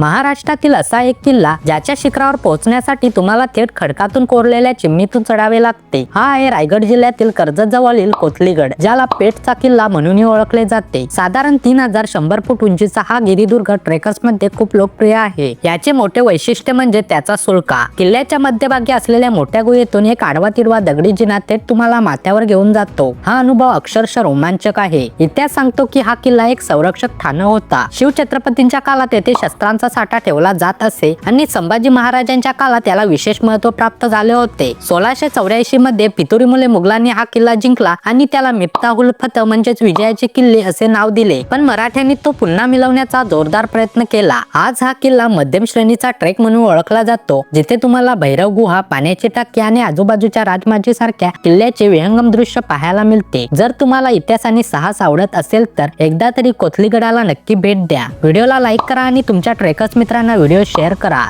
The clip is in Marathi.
महाराष्ट्रातील असा एक किल्ला ज्याच्या शिखरावर पोहोचण्यासाठी तुम्हाला थेट खडकातून कोरलेल्या चिमणीतून चढावे लागते. हा आहे रायगड जिल्ह्यातील कर्जत जवळील कोथलीगड ज्याला पेठचा किल्ला म्हणूनही ओळखले जाते. साधारण तीन हजार शंभर फूट उंचीचा हा गिरिदुर्ग ट्रेकर्समध्ये खूप लोकप्रिय आहे. याचे मोठे वैशिष्ट्य म्हणजे त्याचा सुळका. किल्ल्याच्या मध्यभागी असलेल्या मोठ्या गुहेतून एक आडवा तिडवा दगडी जिना थेट तुम्हाला माथ्यावर घेऊन जातो. हा अनुभव अक्षरशः रोमांचक आहे. इतिहास सांगतो की हा किल्ला एक संरक्षक ठाणं होता. शिवछत्रपतींच्या काळात येथे शस्त्रांचा साठा ठेवला जात असे आणि संभाजी महाराजांच्या काळात त्याला विशेष महत्त्व प्राप्त झाले होते. सोळाशे चौऱ्याऐंशी मध्ये पितुरीमुळे मुघलांनी हा किल्ला जिंकला आणि त्याला मिफ्ताहुल फतह म्हणजेच विजयाचे किल्ले असे नाव दिले. पण मराठ्यांनी तो पुन्हा मिळवण्याचा जोरदार प्रयत्न केला. आज हा किल्ला मध्यम श्रेणीचा ट्रेक म्हणून ओळखला जातो जिथे तुम्हाला भैरव गुहा पाण्याची टाकी आणि आजूबाजूच्या राजमाजी सारख्या किल्ल्याचे विहंगम दृश्य पाहायला मिळते. जर तुम्हाला इतिहास आणि साहस आवडत असेल तर एकदा तरी कोथलीगडाला नक्की भेट द्या. व्हिडिओला लाईक करा आणि तुमच्या ट्रेक ट्रेकर्स मित्रांना व्हिडिओ शेअर करा.